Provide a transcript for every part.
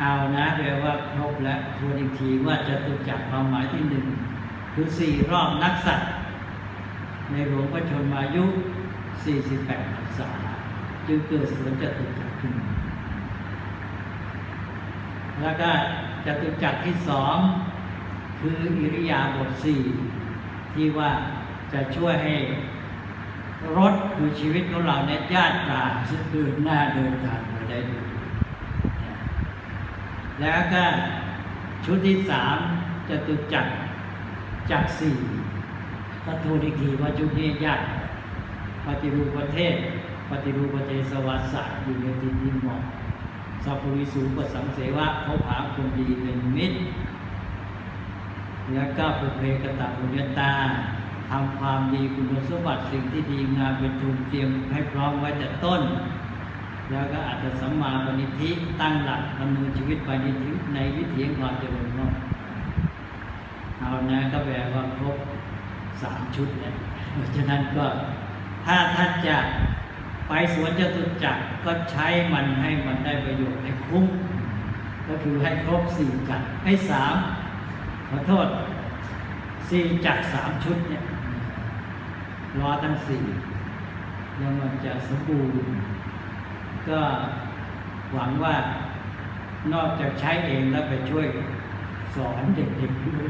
เอานะแปลว่าครบแล้วทวนอีกทีว่าจะตุจักรความหมายที่หนึ่งคือสี่รอบนักสัตว์ในหลวงพระชนมายุ 48พรรษาจึงเกิดสวนจตุจักรขึ้น แล้วก็จตุจักรที่สองคืออิริยาบถสี่ที่ว่าจะช่วยให้รถคือชีวิตของเราเนี่ยญาติตาเดินหน้าเดินทางมาได้ดีเนี่ย แล้วก็ชุดที่สามจะตุจักจักสี่ก็ทูดีกทีว่าชุดนี้ญาติปฏิรูปประเทศ ปฏิรูปประเทศสวัสดิ์ศาสอยู่ในดินดินหมอกสัพพุริสูปสังเสวะเขาผาคนดีเป็นมิตร แล้วก็ปุเพกตะบุญญาตาทำความดีคุณสมบัติสิ่งที่ดีงามเป็นทุนเตรียมให้พร้อมไว้แต่ต้น แล้วก็อาจจะสัมมาปณิธิตั้งหลักดำเนินชีวิตไปในทิศในวิถีแห่งความเจริญงอกเอานะก็แปลว่าครบสามชุดแล้วเพราะฉะนั้นก็ถ้าท่านจะไปสวนจตุจักรก็ใช้มันให้มันได้ประโยชน์ให้คุ้มก็คือให้ครบสี่จักรให้สามขอโทษสี่จากรสามชุดเนี่ยรอทั้งสี่แล้วมันจะสมบูรณ์ ก็หวังว่านอกจากใช้เองแล้วไปช่วยสอนเด็กๆด้วย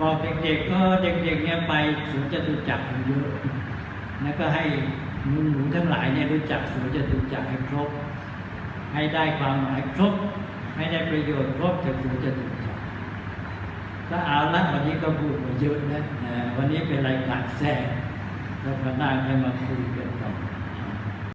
บอกเด็กๆก็เด็กๆเนี่ยไปสวนจตุจักรกันเยอะแล้วก็ให้หนูๆทั้งหลายเนี่ยรู้จักสวนจตุจักรให้ครบ ให้ได้ความหมายครบ ให้ได้ประโยชน์ครบจากสวนจตุจักรก็เอาละวันนี้ก็พูดมาเยอะนะนะวันนี้เป็นรายการแทรกแล้วก็น่าให้มาคุยกันต่อ